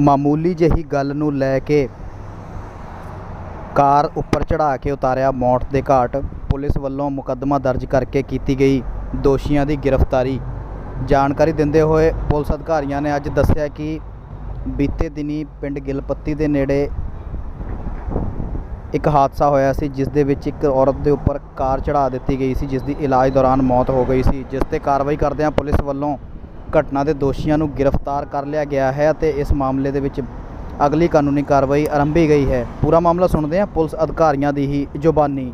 ਮਾਮੂਲੀ ਜਿਹੀ ਗੱਲ ਨੂੰ ਲੈ ਕੇ ਕਾਰ ਉੱਪਰ ਚੜ੍ਹਾ ਕੇ ਉਤਾਰਿਆ ਮੌਤ ਦੇ ਘਾਟ, ਪੁਲਿਸ ਵੱਲੋਂ ਮੁਕੱਦਮਾ ਦਰਜ ਕਰਕੇ ਕੀਤੀ ਗਈ ਦੋਸ਼ੀਆਂ ਦੀ ਗ੍ਰਿਫਤਾਰੀ। ਜਾਣਕਾਰੀ ਦਿੰਦੇ ਹੋਏ ਪੁਲਿਸ ਅਧਿਕਾਰੀਆਂ ਨੇ ਅੱਜ ਦੱਸਿਆ ਕਿ ਬੀਤੇ ਦਿਨੀ ਪਿੰਡ ਗਿਲਪੱਤੀ ਦੇ ਨੇੜੇ ਇੱਕ ਹਾਦਸਾ ਹੋਇਆ ਸੀ, ਜਿਸ ਦੇ ਵਿੱਚ ਇੱਕ ਔਰਤ ਦੇ ਉੱਪਰ ਕਾਰ ਚੜ੍ਹਾ ਦਿੱਤੀ ਗਈ ਸੀ, ਜਿਸ ਦੀ ਇਲਾਜ ਦੌਰਾਨ ਮੌਤ ਹੋ ਗਈ ਸੀ। ਜਿਸ ਤੇ ਕਾਰਵਾਈ ਕਰਦਿਆਂ ਪੁਲਿਸ ਵੱਲੋਂ ਘਟਨਾ ਦੇ ਦੋਸ਼ੀਆਂ ਨੂੰ ਗ੍ਰਿਫਤਾਰ ਕਰ ਲਿਆ ਗਿਆ ਹੈ ਅਤੇ ਇਸ ਮਾਮਲੇ ਦੇ ਵਿੱਚ ਅਗਲੀ ਕਾਨੂੰਨੀ ਕਾਰਵਾਈ ਆਰੰਭੀ ਗਈ ਹੈ। ਪੂਰਾ ਮਾਮਲਾ ਸੁਣਦੇ ਹਾਂ ਪੁਲਿਸ ਅਧਿਕਾਰੀਆਂ ਦੀ ਹੀ ਜ਼ੁਬਾਨੀ।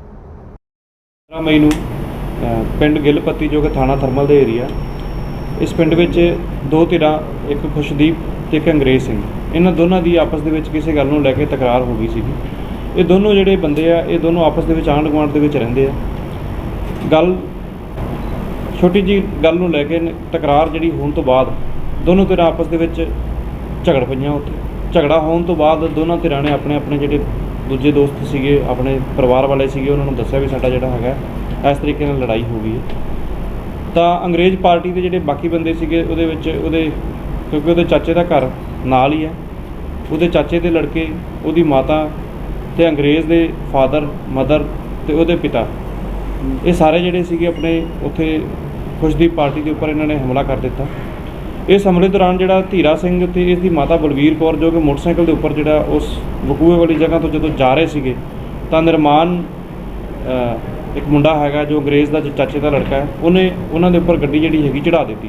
15 ਮਈ ਨੂੰ ਪਿੰਡ ਗਿੱਲਪੱਤੀ ਜੋ ਕਿ ਥਾਣਾ ਥਰਮਲ ਦੇ ਏਰੀਆ, ਇਸ ਪਿੰਡ ਵਿੱਚ ਦੋ ਧਿਰਾਂ, ਇੱਕ ਖੁਸ਼ਦੀਪ ਤੇ ਇੱਕ ਅੰਗਰੇਜ਼ ਸਿੰਘ। ਇਹਨਾਂ ਦੋਨਾਂ ਦੀ ਆਪਸ ਦੇ ਵਿੱਚ ਕਿਸੇ ਗੱਲ ਨੂੰ ਲੈ ਕੇ ਤਕਰਾਰ ਹੋ ਗਈ ਸੀਗੀ। ਇਹ ਦੋਨੋਂ ਜਿਹੜੇ ਬੰਦੇ ਆ, ਇਹ ਦੋਨੋਂ ਆਪਸ ਦੇ ਵਿੱਚ ਆਂਢ ਗੁਆਂਢ ਦੇ ਵਿੱਚ ਰਹਿੰਦੇ ਆ। ਗੱਲ ਛੋਟੀ ਜੀ ਗੱਲ ਨੂੰ ਲੈ ਕੇ ਤਕਰਾਰ ਜਿਹੜੀ ਹੋਣ ਤੋਂ ਬਾਅਦ ਦੋਨੋਂ ਧਿਰਾਂ ਆਪਸ ਦੇ ਵਿੱਚ ਝਗੜ ਪਈਆਂ ਉੱਥੇ। ਝਗੜਾ ਹੋਣ ਤੋਂ ਬਾਅਦ ਦੋਨਾਂ ਧਿਰਾਂ ਨੇ ਆਪਣੇ ਆਪਣੇ ਜਿਹੜੇ ਦੂਜੇ ਦੋਸਤ ਸੀਗੇ, ਆਪਣੇ ਪਰਿਵਾਰ ਵਾਲੇ ਸੀਗੇ, ਉਹਨਾਂ ਨੂੰ ਦੱਸਿਆ ਵੀ ਸਾਡਾ ਜਿਹੜਾ ਹੈਗਾ, ਇਸ ਤਰੀਕੇ ਨਾਲ ਲੜਾਈ ਹੋ ਗਈ ਹੈ। ਤਾਂ ਅੰਗਰੇਜ਼ ਪਾਰਟੀ ਦੇ ਜਿਹੜੇ ਬਾਕੀ ਬੰਦੇ ਸੀਗੇ, ਉਹਦੇ ਵਿੱਚ ਉਹਦੇ, ਕਿਉਂਕਿ ਉਹਦੇ ਚਾਚੇ ਦਾ ਘਰ ਨਾਲ ਹੀ ਹੈ, ਉਹਦੇ ਚਾਚੇ ਦੇ ਲੜਕੇ, ਉਹਦੀ ਮਾਤਾ ਤੇ ਅੰਗਰੇਜ਼ ਦੇ ਫਾਦਰ ਮਦਰ ਤੇ ਉਹਦੇ ਪਿਤਾ। ਇਹ ਸਾਰੇ ਜਿਹੜੇ ਸੀਗੇ ਆਪਣੇ ਉੱਥੇ ਖੁਸ਼ਦੀਪ ਪਾਰਟੀ ਦੇ ਉੱਪਰ ਇਹਨਾਂ ਨੇ ਹਮਲਾ ਕਰ ਦਿੱਤਾ। ਇਸ ਹਮਲੇ ਦੌਰਾਨ ਜਿਹੜਾ ਧੀਰਾ ਸਿੰਘ ਤੇ ਇਸ ਦੀ ਮਾਤਾ ਬਲਵੀਰ ਕੌਰ ਜੋ ਕਿ ਮੋਟਰਸਾਈਕਲ ਦੇ ਉੱਪਰ ਜਿਹੜਾ ਉਸ ਵਕੂਏ ਵਾਲੀ ਜਗ੍ਹਾ ਤੋਂ ਜਦੋਂ ਜਾ ਰਹੇ ਸੀਗੇ, ਤਾਂ ਨਿਰਮਾਨ ਇੱਕ ਮੁੰਡਾ ਹੈਗਾ ਜੋ ਅੰਗਰੇਜ਼ ਦਾ ਚਾਚੇ ਦਾ ਲੜਕਾ ਹੈ, ਉਹਨੇ ਉਹਨਾਂ ਦੇ ਉੱਪਰ ਗੱਡੀ ਜਿਹੜੀ ਹੈਗੀ ਚੜਾ ਦਿੱਤੀ।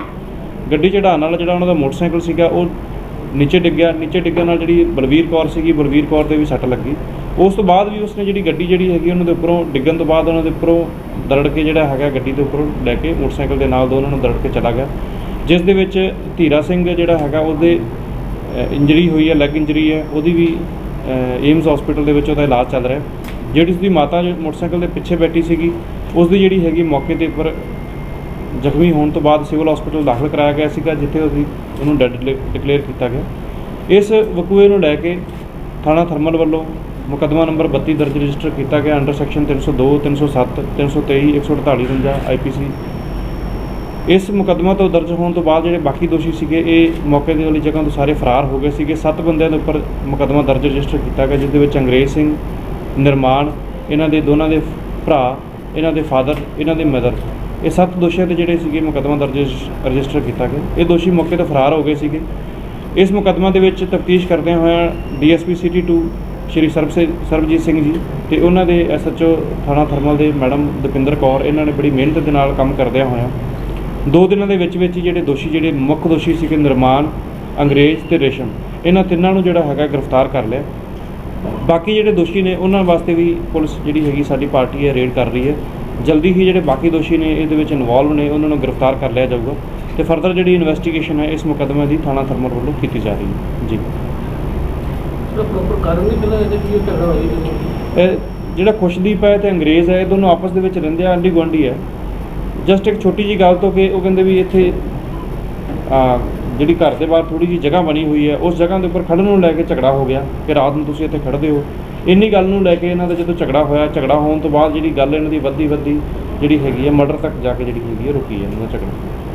ਗੱਡੀ ਚੜਾਉਣ ਨਾਲ ਜਿਹੜਾ ਉਹਨਾਂ ਦਾ ਮੋਟਰਸਾਈਕਲ ਸੀਗਾ, ਉਹ ਨੀਚੇ ਡਿੱਗਿਆ, ਨੀਚੇ ਡਿੱਗਣ ਨਾਲ ਜਿਹੜੀ ਬਲਵੀਰ ਕੌਰ ਸੀਗੀ, ਬਲਵੀਰ ਕੌਰ ਤੇ ਵੀ ਸੱਟ ਲੱਗੀ। ਉਸ ਤੋਂ ਬਾਅਦ ਵੀ ਉਸਨੇ ਜਿਹੜੀ ਗੱਡੀ ਜਿਹੜੀ ਹੈਗੀ ਉਹਨਾਂ ਦੇ ਉੱਪਰੋਂ ਡਿੱਗਣ ਤੋਂ ਬਾਅਦ ਉਹਨਾਂ ਦੇ ਉੱਪਰੋਂ ਦਰੜ ਕੇ ਜਿਹੜਾ ਹੈਗਾ ਗੱਡੀ ਦੇ ਉੱਪਰੋਂ ਲੈ ਕੇ ਮੋਟਰਸਾਈਕਲ ਦੇ ਨਾਲ ਦੋ ਉਹਨਾਂ ਨੂੰ ਦਰੜ ਕੇ ਚਲਾ ਗਿਆ। ਜਿਸ ਦੇ ਵਿੱਚ ਧੀਰਾ ਸਿੰਘ ਜਿਹੜਾ ਹੈਗਾ ਉਹਦੇ ਇੰਜਰੀ ਹੋਈ ਹੈ ਲੈਗ ਇੰਜਰੀ ਹੈ, ਉਹਦੀ ਵੀ ਏਮਸ ਹਸਪੀਟਲ ਦੇ ਵਿੱਚ ਉਹਦਾ ਇਲਾਜ ਚੱਲ ਰਿਹਾ ਜਿਹੜੀ ਉਸਦੀ ਮਾਤਾ ਮੋਟਰਸਾਈਕਲ ਦੇ ਪਿੱਛੇ ਬੈਠੀ ਸੀਗੀ ਉਸ ਦੀ ਜਿਹੜੀ ਹੈਗੀ ਮੌਕੇ ਦੇ ਉੱਪਰ ਜ਼ਖਮੀ ਹੋਣ ਤੋਂ ਬਾਅਦ ਸਿਵਲ ਹਸਪੀਟਲ ਦਾਖਲ ਕਰਾਇਆ ਗਿਆ ਸੀਗਾ, ਜਿੱਥੇ ਉਹਦੀ ਉਹਨੂੰ ਡੈਡ ਡਿਕਲੇਅਰ ਕੀਤਾ ਗਿਆ। ਇਸ ਵਕੂਏ ਨੂੰ ਲੈ ਕੇ ਥਾਣਾ ਥਰਮਲ ਵੱਲੋਂ ਮੁਕੱਦਮਾ ਨੰਬਰ 32 ਦਰਜ ਰਜਿਸਟਰ ਕੀਤਾ ਗਿਆ ਅੰਡਰ ਸੈਕਸ਼ਨ 302 307 323 148 ਆਈਪੀਸੀ ਇਸ ਮੁਕੱਦਮਾ ਤੋਂ ਦਰਜ ਹੋਣ ਤੋਂ ਬਾਅਦ ਜਿਹੜੇ ਬਾਕੀ ਦੋਸ਼ੀ ਸੀਗੇ, ਇਹ ਮੌਕੇ ਦੇ ਵਾਲੀ ਜਗ੍ਹਾ ਤੋਂ ਸਾਰੇ ਫਰਾਰ ਹੋ ਗਏ ਸੀਗੇ। ਸੱਤ ਬੰਦਿਆਂ ਦੇ ਉੱਪਰ ਮੁਕੱਦਮਾ ਦਰਜ ਰਜਿਸਟਰ ਕੀਤਾ ਗਿਆ ਜਿਸ ਦੇ ਵਿੱਚ ਅੰਗਰੇਜ਼ ਸਿੰਘ, ਨਿਰਮਾਣ, ਇਹਨਾਂ ਦੇ ਦੋਨਾਂ ਦੇ ਭਰਾ, ਇਹਨਾਂ ਦੇ ਫਾਦਰ, ਇਹਨਾਂ ਦੇ ਮਦਰ। ਇਹ ਸੱਤ ਦੋਸ਼ੀਆਂ ਤੇ ਜਿਹੜੇ ਸੀਗੇ ਮੁਕੱਦਮਾ ਦਰਜ ਰਜਿਸ- ਰਜਿਸਟਰ ਕੀਤਾ ਗਿਆ। ਇਹ ਦੋਸ਼ੀ ਮੌਕੇ ਤੋਂ ਫਰਾਰ ਹੋ ਗਏ ਸੀਗੇ। ਇਸ ਮੁਕੱਦਮਾ ਦੇ ਵਿੱਚ ਤਫਤੀਸ਼ ਕਰਦਿਆਂ ਹੋਇਆਂ ਡੀਐਸਪੀ ਸਿਟੀ 2 ਸ਼੍ਰੀ ਸਰਬਸੇ ਸਰਬਜੀਤ ਸਿੰਘ ਜੀ ਤੇ ਉਹਨਾਂ ਦੇ ਐਸਐਚਓ ਥਾਣਾ ਥਰਮਲ ਦੇ ਮੈਡਮ ਦਪਿੰਦਰ ਕੌਰ, ਇਹਨਾਂ ਨੇ ਬੜੀ ਮਿਹਨਤ ਦੇ ਨਾਲ ਕੰਮ ਕਰਦਿਆਂ ਹੋਇਆ ਦੋ ਦਿਨਾਂ ਦੇ ਵਿੱਚ ਵਿੱਚ ਹੀ ਜਿਹੜੇ ਦੋਸ਼ੀ, ਜਿਹੜੇ ਮੁੱਖ ਦੋਸ਼ੀ ਸੀਗੇ ਨਿਰਮਾਨ, ਅੰਗਰੇਜ਼ ਤੇ ਰੇਸ਼ਮ, ਇਹਨਾਂ ਤਿੰਨਾਂ ਨੂੰ ਜਿਹੜਾ ਹੈਗਾ ਗ੍ਰਿਫਤਾਰ ਕਰ ਲਿਆ। ਬਾਕੀ ਜਿਹੜੇ ਦੋਸ਼ੀ ਨੇ ਉਹਨਾਂ ਵਾਸਤੇ ਵੀ ਪੁਲਿਸ ਜਿਹੜੀ ਹੈਗੀ ਸਾਡੀ ਪਾਰਟੀ ਹੈ ਰੇਡ ਕਰ ਰਹੀ ਹੈ। ਜਲਦੀ ਹੀ ਜਿਹੜੇ ਬਾਕੀ ਦੋਸ਼ੀ ਨੇ ਇਹਦੇ ਵਿੱਚ ਇਨਵੋਲਵ ਨੇ, ਉਹਨਾਂ ਨੂੰ ਗ੍ਰਿਫਤਾਰ ਕਰ ਲਿਆ ਜਾਊਗਾ। ਤੇ ਫਰਦਰ ਜਿਹੜੀ ਇਨਵੈਸਟੀਗੇਸ਼ਨ ਹੈ, ਇਸ ਮੁਕੱਦਮੇ ਦੀ ਥਾਣਾ ਥਰਮਲ ਵੱਲੋਂ ਕੀਤੀ ਜਾ ਰਹੀ ਹੈ। ਜੀ। ਪ੍ਰੋਪਰ ਕਾਰਨ ਨਹੀਂ ਪਹਿਲਾਂ ਇਹਦੇ ਕੀ ਝਗੜਾ ਹੋਈ ਇਹ ਜਿਹੜਾ ਖੁਸ਼ਦੀਪ ਹੈ ਤੇ ਅੰਗਰੇਜ਼ ਹੈ, ਇਹ ਦੋਨੋਂ ਆਪਸ ਦੇ ਵਿੱਚ ਰਹਿੰਦੇ ਆ, ਆਂਢੀ ਗੁਆਂਢੀ ਹੈ। ਜਸਟ ਇੱਕ ਛੋਟੀ ਜੀ ਗੱਲ ਤੋਂ ਕਿ ਉਹ ਕਹਿੰਦੇ ਵੀ ਇੱਥੇ, ਆ, ਜਿਹੜੀ ਘਰ ਦੇ ਬਾਹਰ ਥੋੜੀ ਜੀ ਜਗ੍ਹਾ ਬਣੀ ਹੋਈ ਹੈ, ਉਸ ਜਗ੍ਹਾ ਦੇ ਉੱਪਰ ਖੜਨ ਨੂੰ ਲੈ ਕੇ ਝਗੜਾ ਹੋ ਗਿਆ ਕਿ ਰਾਤ ਨੂੰ ਤੁਸੀਂ ਇੱਥੇ ਖੜਦੇ ਹੋ। ਇੰਨੀ ਗੱਲ ਨੂੰ ਲੈ ਕੇ ਇਹਨਾਂ ਦਾ ਜਦੋਂ ਝਗੜਾ ਹੋਇਆ, ਝਗੜਾ ਹੋਣ ਤੋਂ ਬਾਅਦ ਜਿਹੜੀ ਗੱਲ ਇਹਨਾਂ ਦੀ ਵੱਧਦੀ ਵੱਧਦੀ ਜਿਹੜੀ ਹੈਗੀ ਹੈ, ਮਰਡਰ ਤੱਕ ਜਾ ਕੇ ਜਿਹੜੀ ਹੈਗੀ ਹੈ, ਰੁਕੀ ਹੈ, ਇਹਨਾਂ ਦਾ ਝਗੜਾ।